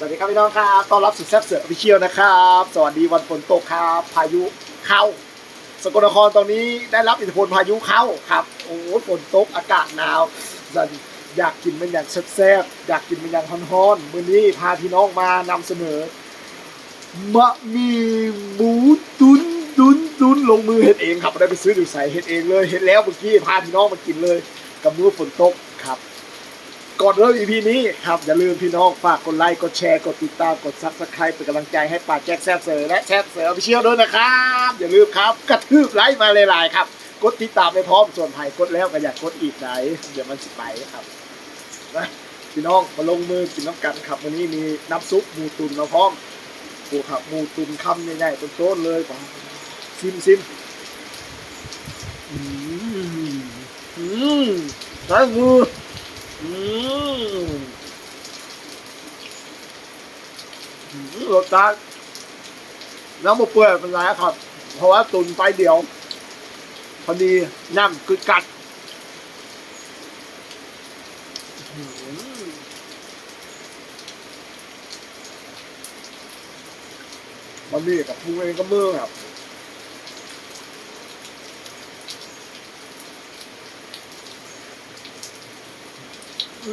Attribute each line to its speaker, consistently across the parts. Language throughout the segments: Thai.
Speaker 1: สวัสดีครับพี่น้องครับต้อนรับสู่แซ่บเสือพิเชียวนะครับ สวัสดีวันฝนตกครับ พายุเข้า สกลนครตอนนี้ได้รับอิทธิพลพายุเข้าครับ โอ้โหฝนตกอากาศหนาวอยากกินเป็นอย่างแซ่บๆอยากกินเป็นอย่างฮ้อนๆมื้อนี้พาพี่น้องมานำเสนอบะมีหมูตุนตุนตุนลงมือเฮ็ดเองครับไม่ได้ไปซื้อหรือใส่เฮ็ดเองเลยเฮ็ดแล้วเมื่อกี้พาพี่น้องมากินเลย กับมื้อฝนตกครับ ก่อนเริ่ม EP นี้ครับอย่าลืมพี่น้องฝากกดไลค์กดแชร์กดติดตามกด Subscribe เป็นกำลังใจให้ป่าแจ็คแซบเซอและแซบเซอพิเชียลด้วยนะครับ อย่าลืมครับ กระทืบไลค์มาหลายๆครับ กดติดตามไปพร้อมส่วนไผ่กดแล้วก็อยากกดอีกไหนเดี๋ยวมันสิไปครับนะพี่น้องมาลงมือกินน้ำกันครับวันนี้มีน้ำซุปหมูตุนมาพร้อมโอ้ครับหมูตุนคำใหญ่ๆต้นๆเลยผมซิมซิมอืมอืมใช้มือ อืมรสชาติน้ำมะเปื่อยเป็นไรครับ เพราะว่าตุนไปเดียว พอดีน้ำคือกัดบะหมี่กับพุงเองก็มือครับ เ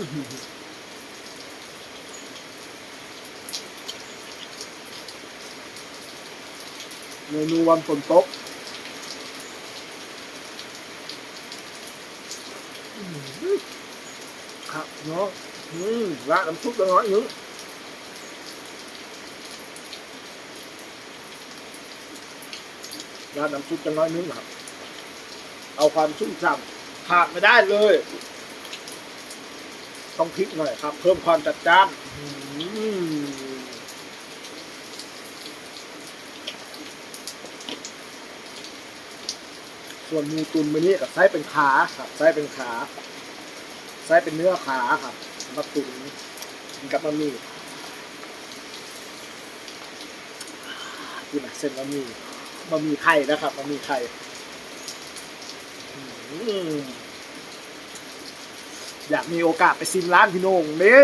Speaker 1: มนูวันฝนตกครับเนาะอืมราดน้ำซุปจะน้อยนึงราดน้ำซุปจะน้อยนึงครับ เอาความชุ่มฉ่ำขาดไม่ได้เลย ต้องพริกหน่อยครับ เพิ่มความจัดจ้านอืมส่วนหมูตุนมันนี่กับไส้เป็นขาครับไส้เป็นขาไส้เป็นเนื้อขาครับมาตุนกินกับบะหมี่กินเส้นบะหมี่บะหมี่ไข่นะครับบะหมี่ไข่อืม อยากมีโอกาสไปซิมร้านพี่โหนงเด้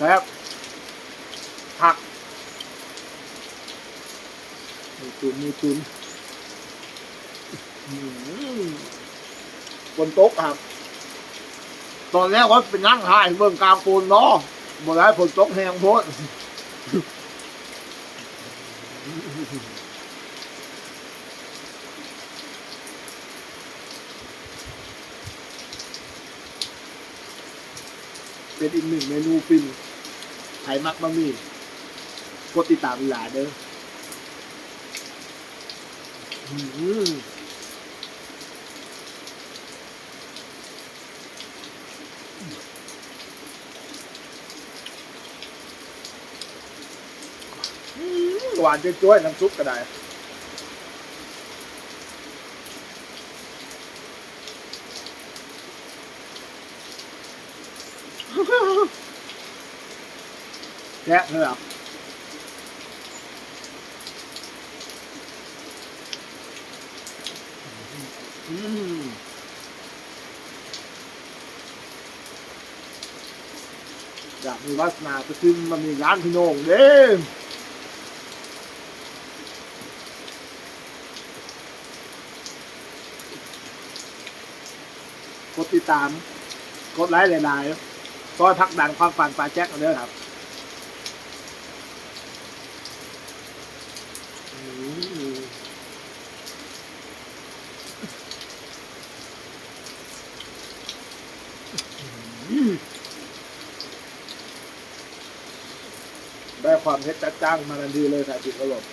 Speaker 1: ครับผักมูตุนมูตุนบนโต๊ะครับ ตอนแรกว่าเป็นนั่งถ่ายเบื้องกลางปูนเนาะ บนได้ฝนตกแห้งโพดเป็นอีกหนึ่งเมนูฟินไทยมักบะหมี่กดติดตามหลาเด้อ หวานจ้วยๆน้ำซุปก็ได้แค่เลยอะอืมอยากมีวาสนาไปกินมันมีร้านพี่โหนงเด้ กดติดตาม กดไลค์หลายๆซอยพักดันความฝันปลาแจ็คกันเด้อครับได้ความเท็จจัดจ้างมาทันทีเลยสายจิตกระหลบ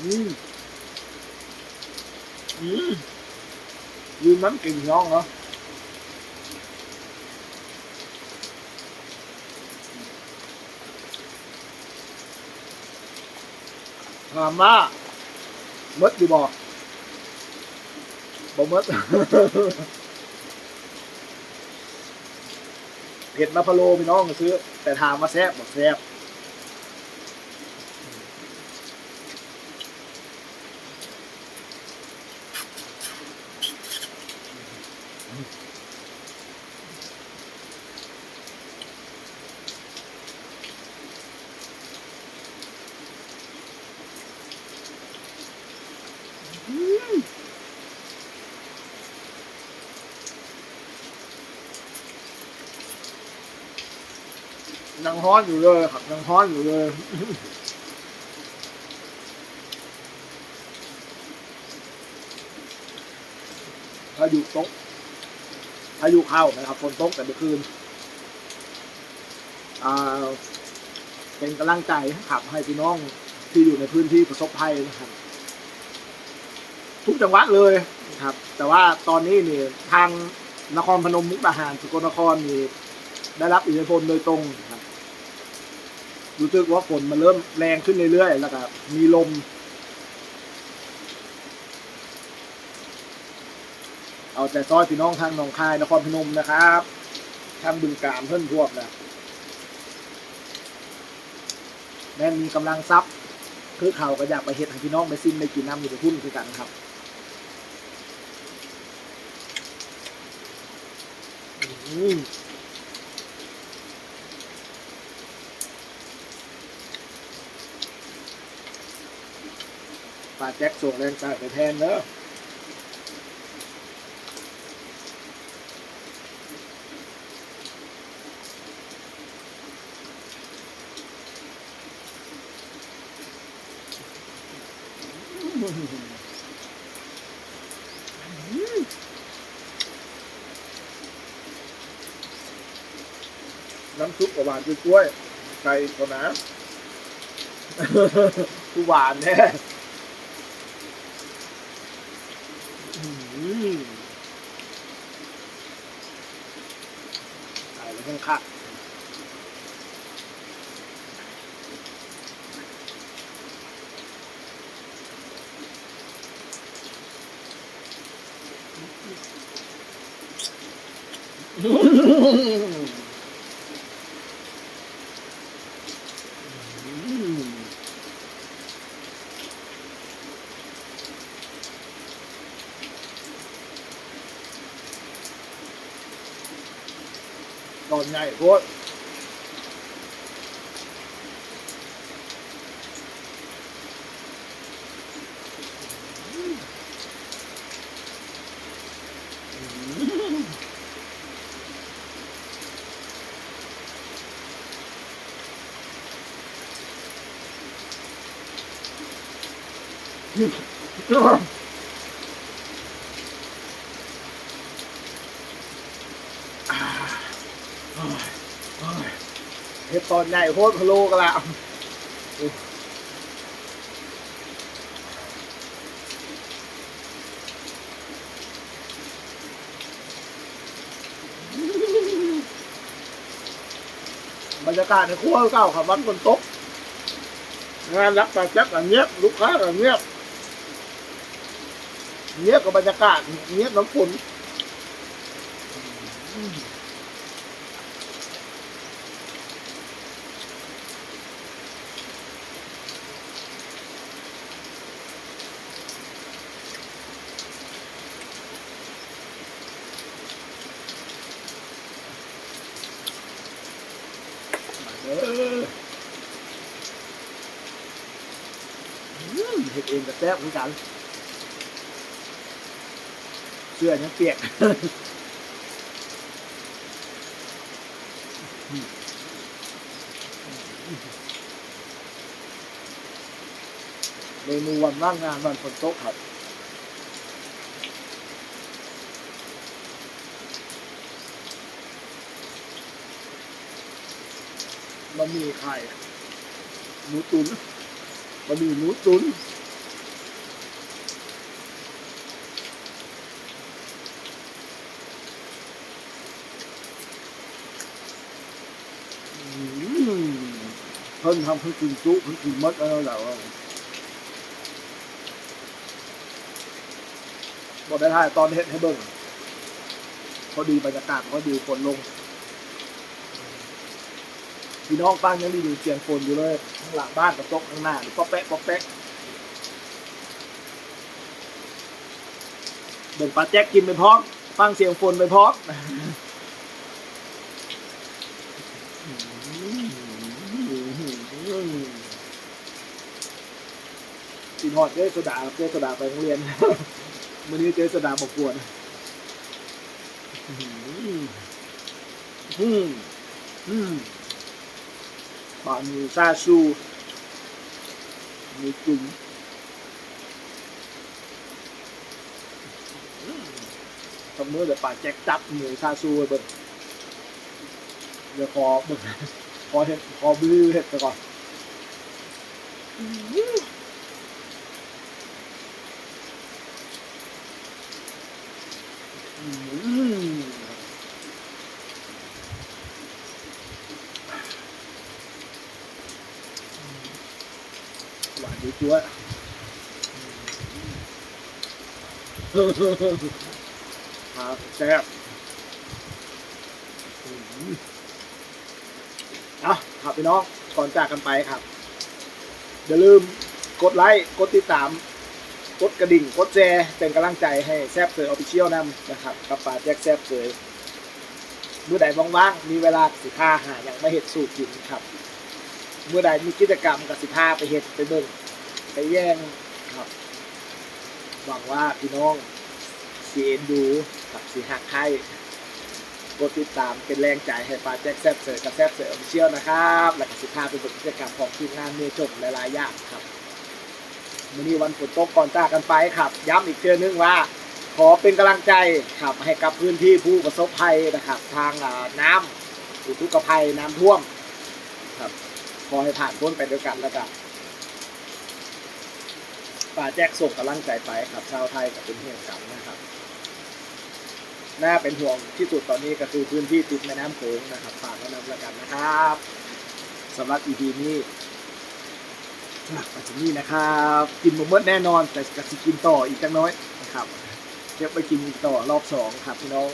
Speaker 1: อืมอืม ยืนน้ำกิ่งน้องเนาะถามว่ามดอยู่บอบ่กมดเผ็ดมะพร้าวพี่น้องซื้อ แต่ถามมาแซ่บบอกแซ่บ ยังฮ้อนอยู่เลยครับยังฮ้อนอยู่เลยพายุตกพายุเข้านะครับฝนตกแต่เมื่อคืนอ่าเป็นกำลังใจขับให้พี่น้องที่อยู่ในพื้นที่ประสบภัยนะครับ ทุกจังหวัดเลยนะครับ แต่ว่าตอนนี้นี่ทางนครพนมมุกดาหารสกลนครนี่ได้รับอิทธิพลโดยตรงครับ รู้สึกว่าฝนมันเริ่มแรงขึ้นเรื่อยๆแล้วก็มีลม เอาแต่ซอยพี่น้องทางหนองคายนครพนมนะครับทางบึงการเพิ่อนพวกนะแม่มีกำลังทรัพย์คือเขาก็อยากไปเฮ็ดให้พี่น้องไปซิมไปกินน้ำอยู่ในทุ่นคือกันครับอืม ปลาแจ็คส่งแรงใจไปแทนเนอะน้ำซุปกับหวานกล้วยใส่ตัวน้ำผู้หวานแน่อื้อหือใส่แล้วข้าง คักอื ตอนใหญ่โคตร เฮ็ดตอนใหญ่โคตรพะโลกันละบรรยากาศในครัวเก่าครับวันฝนตกงานรับปาแจ๊บกันเงียบลูกค้ากันเงียบเงียบกับบรรยากาศเงียบน้ำฝน เออเห็ดเองกับแซ่บเหมือนกัน เสื้อยังเปียกเมนูวันว่างงานวันฝนตกครับ มันมีไข่หมูตุนมันมีหมูตุนเพิ่นทำเพิ่นกินจุเพิ่นกินหมดแล้วแล้วบอกได้ท่าตอนเฮ็ดให้เบิ่งพอดีบรรยากาศพอดีฝนลง พี่น้องฟังยังได้ยินเสียงฝนอยู่เลยข้างหลังบ้านกับโต๊ะข้างหน้าป๊อกแป๊กป๊อกแป๊กเดินปลาแจ็คกินไปพร้อมฟังเสียงฝนไปพร้อมกินฮอดเจ๊โซดาเจ๊โซดาไปโรงเรียนวันนี้เจ๊โซดาบอกกวนอืมอืม อืมบะหมี่ซาชูหมีจุ่มอืมทำมือเดี๋ยวป่าแจ็คจับหมูซาชูไปเบิ่งเดี๋ยวขอเบิ่ง ขอเห็ดขอบือเห็ดไปก่อน อืม หวานดีจัวครับแซ่บอืมเอาครับพี่น้อง ก่อนจากกันไปครับ อย่าลืมกดไลค์ กดติดตาม กดกระดิ่ง กดแชร์เป็นกำลังใจให้แซบเซอร์ออฟฟิเชียลนำนะครับ กับป่าแจ็คแซบเซอร์เมื่อใดว่างๆ มีเวลาสิพาหาอย่างไม่เห็ดสูตรกินครับ เมื่อใดมีกิจกรรมกับสิพาไปเห็ดไปเบิ่ง ไปแย่งครับหวังว่าพี่น้องสีเอ็นดูกับสีหักใครกดติดตามเป็นแรงใจให้ป่าแจ็คแซบเซอร์กับแซบเซอร์ออฟฟิเชียลนะครับและก็สิพาไปเบิ่งกิจกรรมของทีมงานเมจมหลายๆอย่างครับวันนี้วันฝนตกก่อนจากกันไปครับ ย้ำอีกเทื่อนึงว่า ขอเป็นกำลังใจครับให้กับพื้นที่ผู้ประสบภัยนะครับ ทางน้ำอุทกภัยน้ำท่วมครับขอให้ผ่านพ้นไปด้วยกันแล้วกัน ป่าแจ็คส่งกำลังใจไปครับชาวไทยกับเป็นห่วงกันนะครับ น่าเป็นห่วงที่สุดตอนนี้ก็คือพื้นที่ติดแม่น้ำโขงนะครับฝากไว้นำล้วกันนะครับสำหรับ EP นี้ปัจจุบันนะครับ กินหมูมดแน่นอน แต่กสิกินต่ออีกจังน้อยนะครับเก็บไปกินอีกต่อรอบสองครับพี่น้อง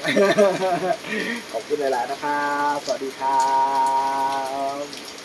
Speaker 1: ขอบคุณหลายๆนะครับ สวัสดีครับ